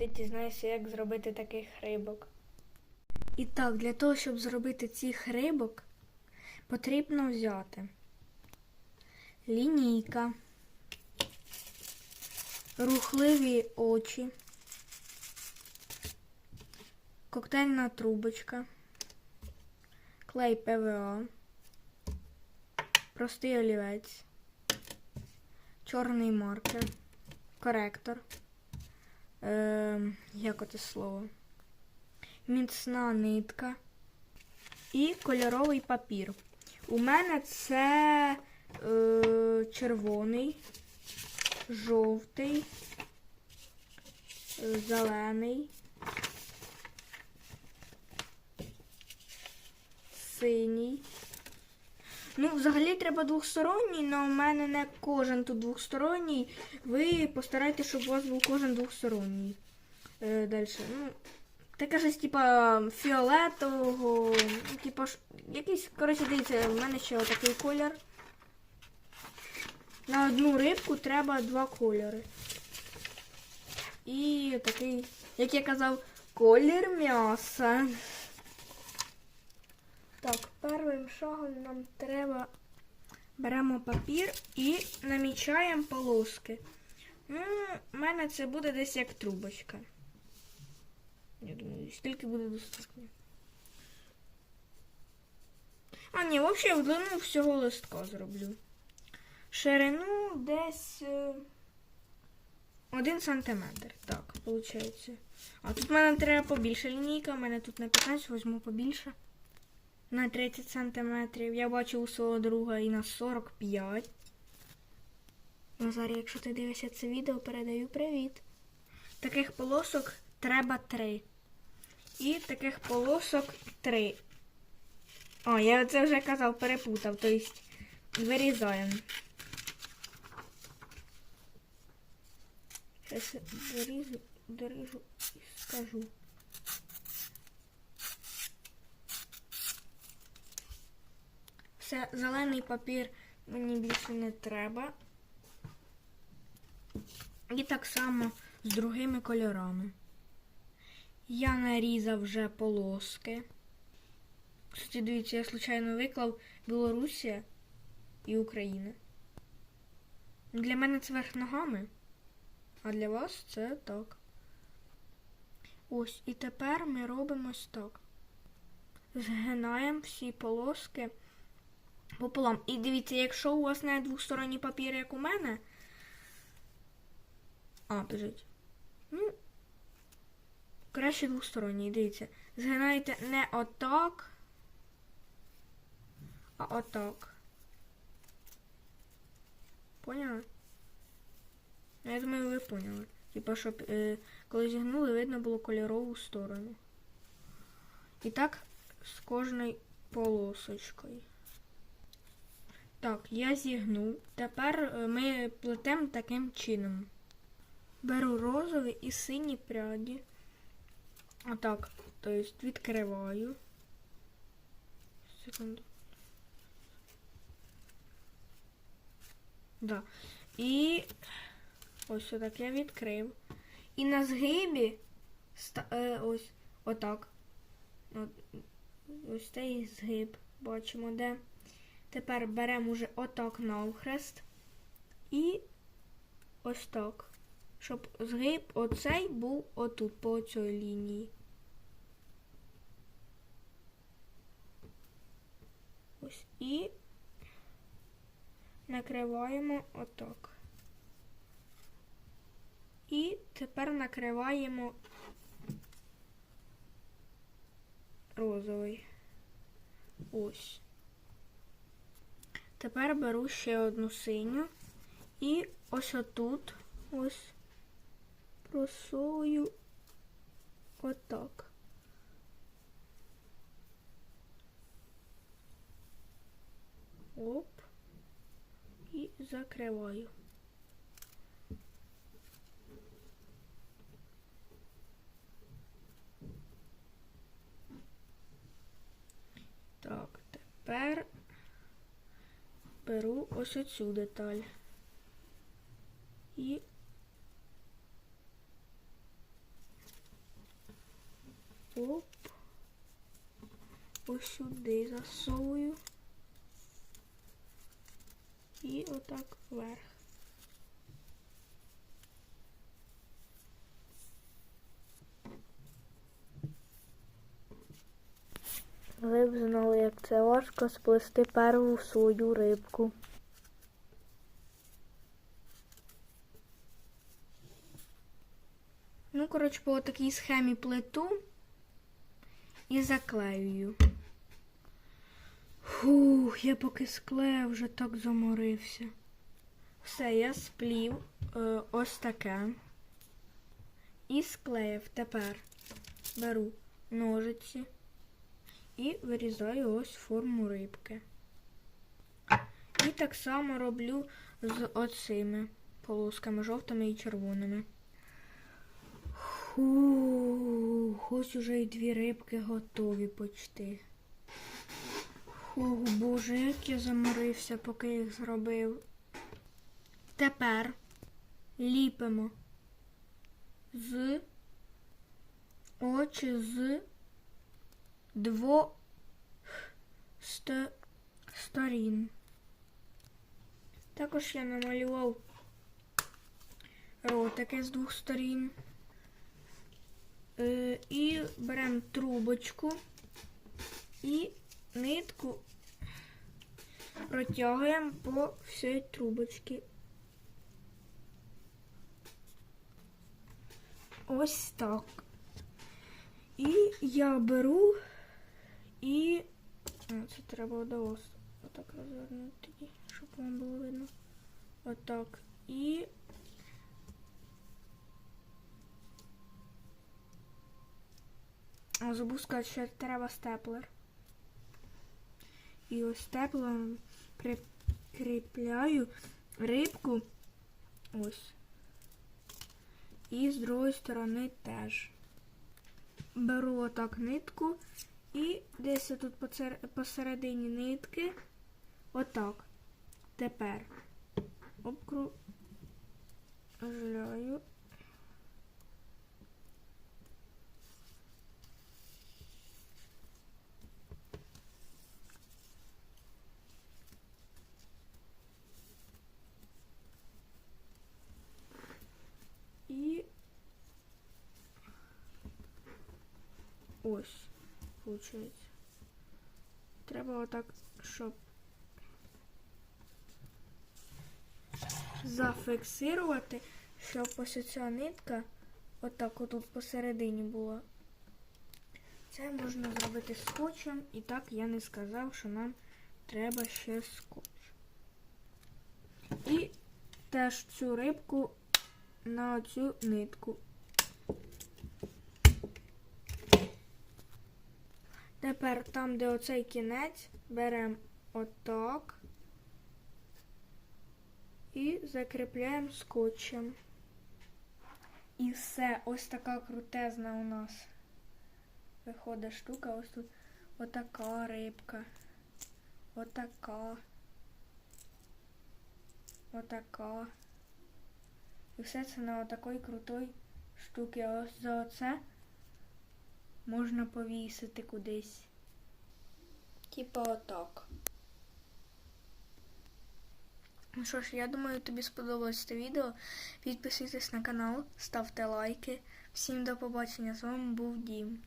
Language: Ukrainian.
ти дізнаєшся, як зробити таких рибок. І так, для того, щоб зробити цих рибок, потрібно взяти лінійка, рухливі очі, коктейльна трубочка, клей ПВА, простий олівець, чорний маркер, коректор. Е, як оце слово? Міцна нитка і кольоровий папір. У мене це е, червоний, жовтий, зелений, синій. Ну, взагалі треба двохсторонній, але у мене не кожен тут двохсторонній. Ви постарайтеся, щоб у вас був кожен двохсторонній. Е, далі. Ну, таке щось, типа, фіолетового, ну, типа, якийсь, коротше, дивіться, в мене ще отакий колір. На одну рибку треба два кольори. І такий, як я казав, колір м'яса. Першим шагом нам треба беремо папір і намічаємо полоски. Ну, у мене це буде десь як трубочка. Я думаю, скільки буде достатньо. А, ні, взагалі в длину всього листка зроблю. Ширину десь е, один сантиметр. Так, виходить. А тут в мене треба побільше лінійка, у мене тут на 15, візьму побільше. На 30 сантиметрів. Я бачу у свого друга і на 45. Назарі, якщо ти дивишся це відео, передаю привіт. Таких полосок треба 3. І таких полосок 3. О, я це вже казав, перепутав. Тобто вирізаємо. Зараз доріжу, доріжу і скажу. Все, зелений папір мені більше не треба. І так само з другими кольорами. Я нарізав вже полоски. Кстати, дивіться, я случайно виклав Білорусія і Україна. Для мене це верх ногами, а для вас це так. Ось, і тепер ми робимо ось так. Згинаємо всі полоски пополам. І дивіться, якщо у вас не двосторонній папір, як у мене. А, біжить. Ну, краще двосторонній, дивіться. Згинайте не отак, а отак. Поняли? Я думаю, ви поняли. Типа, щоб е, коли зігнули, видно було кольорову сторону. І так з кожною полосочкою. Так, я зігнув. Тепер е, ми плетемо таким чином. Беру розові і сині пряді. Отак. Тобто відкриваю. Секунду. Да. І ось отак я відкрив. І на згибі е, ось отак. От, ось цей згиб. Бачимо, де. Тепер беремо уже отак навхрест і ось так. Щоб згиб оцей був отут, по цій лінії. Ось і накриваємо отак. І тепер накриваємо розовий. Ось. Тепер беру ще одну синю і ось отут ось просовую отак. Оп. І закриваю. беру ось оцю деталь і оп, ось сюди засовую і отак вверх. Ви б знали, як це важко сплести перву свою рибку. Ну, коротше, по такій схемі плиту і заклеюю. Фух, я поки склею, вже так заморився. Все, я сплів е, ось таке. І склеїв. Тепер беру ножиці і вирізаю ось форму рибки. І так само роблю з оцими полосками жовтими і червоними. Фух, ось уже і дві рибки готові почти. Фух, боже, як я заморився, поки їх зробив. Тепер ліпимо з очі з двох ст- сторін. Також я намалював ротики з двох сторін. Е, і беремо трубочку і нитку протягуємо по всій трубочці. Ось так. І я беру і. Це треба до вас отак розвернути щоб вам було видно. Отак. І Забув сказати, що треба степлер. І ось степлером прикріпляю рибку. Ось. І з другої сторони теж. Беру отак нитку і десь тут посередині нитки. Отак. Тепер обкружляю. І ось, виходить. Треба отак, щоб зафіксувати, щоб ось ця нитка отак отут посередині була. Це можна зробити скотчем, і так я не сказав, що нам треба ще скотч. І теж цю рибку на цю нитку. Тепер там, де оцей кінець, беремо отак і закріпляємо скотчем. І все, ось така крутезна у нас виходить штука. Ось тут отака рибка. Отака. Отака. І все це на отакій крутій штуці. Ось за оце можна повісити кудись. Типа отак. Ну що ж, я думаю, тобі сподобалось це відео. Підписуйтесь на канал, ставте лайки. Всім до побачення. З вами був Дім.